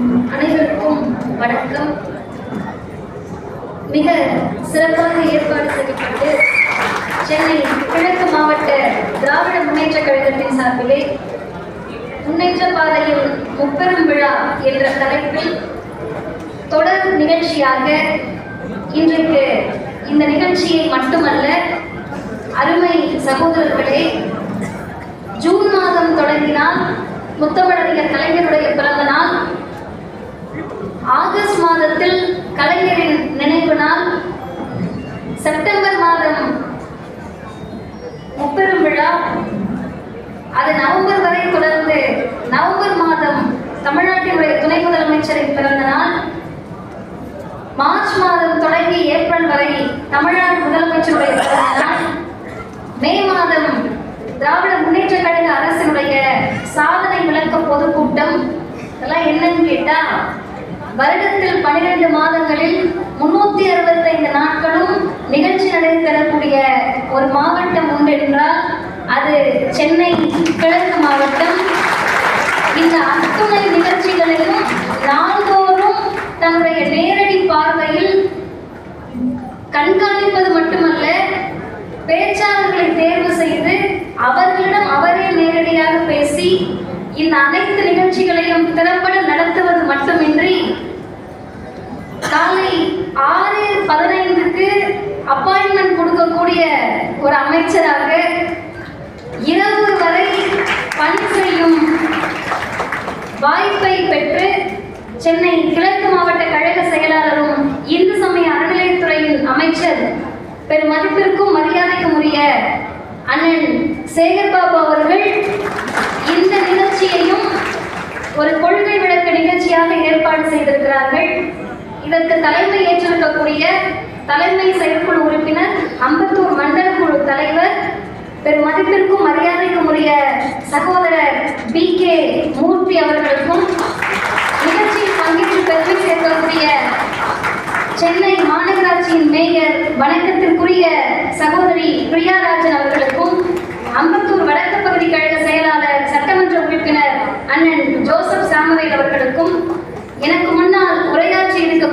அனைவருக்கும் வணக்கம். மிக சிறப்பாக ஏற்பாடு செய்யப்பட்டு சென்னை கிழக்கு மாவட்ட திராவிட முன்னேற்ற கழகத்தின் சார்பிலே முன்னேற்ற பாதையில் முப்பெரும் விழா என்ற தலைப்பில் தொடர் நிகழ்ச்சியாக இன்றைக்கு இந்த நிகழ்ச்சியை மட்டுமல்ல அருமை சகோதரர்களே ஜூன் மாதம் தொடங்கினால் முத்தமிழறிஞர் கலைஞருடைய பிறந்த நாள் ஆகஸ்ட் மாதத்தில் கலைஞரின் நினைவு நாள். செப்டம்பர் மாதம் முப்பெரும் விழா. அது நவம்பர் வரை தொடர்ந்து நவம்பர் மாதம் தமிழ்நாட்டினுடைய துணை முதலமைச்சரின் பிறந்த நாள். மார்ச் மாதம் தொடங்கி ஏப்ரல் வரை தமிழ்நாடு முதலமைச்சருடைய பிறந்த நாள். மே மாதம் திராவிட முன்னேற்ற கழக அரசினுடைய சாதனை விளக்க பொதுக்கூட்டம். இதெல்லாம் என்னன்னு கேட்டா வருடத்தில் பன்னிரண்டு மாதங்களில் முன்னூத்தி அறுபத்தைந்து நாட்களும் நிகழ்ச்சி நடைபெறக்கூடிய ஒரு மாவட்டம் உண்டு என்றால் அது சென்னை கிழக்கு மாவட்டம். இந்த அத்துணை நிகழ்ச்சிகளையும் நாள்தோறும் தன்னுடைய நேரடி பார்வையில் கண்காணிப்பது மட்டுமல்ல பேச்சாளர்களை தேர்வு செய்து அவர்களிடம் அவரே நேரடியாக பேசி இந்த அனைத்து நிகழ்ச்சிகளையும் திறம்பட நடத்துவது மட்டும் கொடுக்கக்கூடிய ஒரு அமைச்சராக இரவு வரை பணி செய்யும் வாய்ப்பை பெற்று சென்னை கிழக்கு மாவட்ட கழக செயலாளரும் இந்து சமய அறநிலையத்துறையின் அமைச்சர் பெரும் மதிப்பிற்கும் மரியாதைக்கும் உரிய அண்ணன் சேகர்பாபு அவர்கள் இந்த நிகழ்ச்சியையும் ஒரு கொள்கை விளக்க நிகழ்ச்சியாக ஏற்பாடு செய்திருக்கிறார்கள். இதற்கு தலைமை ஏற்றிருக்கக்கூடிய தலைமை செயற்குழு உறுப்பினர் அம்பத்தூர் மண்டல குழு தலைவர் பெரும் மதிப்பிற்கும் மரியாதைக்கும் உரிய சகோதரர் பி கே மூர்த்தி அவர்களுக்கும் நிகழ்ச்சியில் பங்கேற்று பெருமை சேர்க்கக்கூடிய சென்னை மாநகராட்சியின் மேயர் வணக்கத்திற்குரிய சகோதரி பிரியாராஜன் அவர்களுக்கும் அம்பத்தூர் வடக்கு பகுதி கழக செயலாளர் சட்டமன்ற உறுப்பினர் அண்ணன் ஜோசப் சாமுவேல் அவர்களுக்கும் எனக்கு முன்னால் உரையாற்றி இருக்க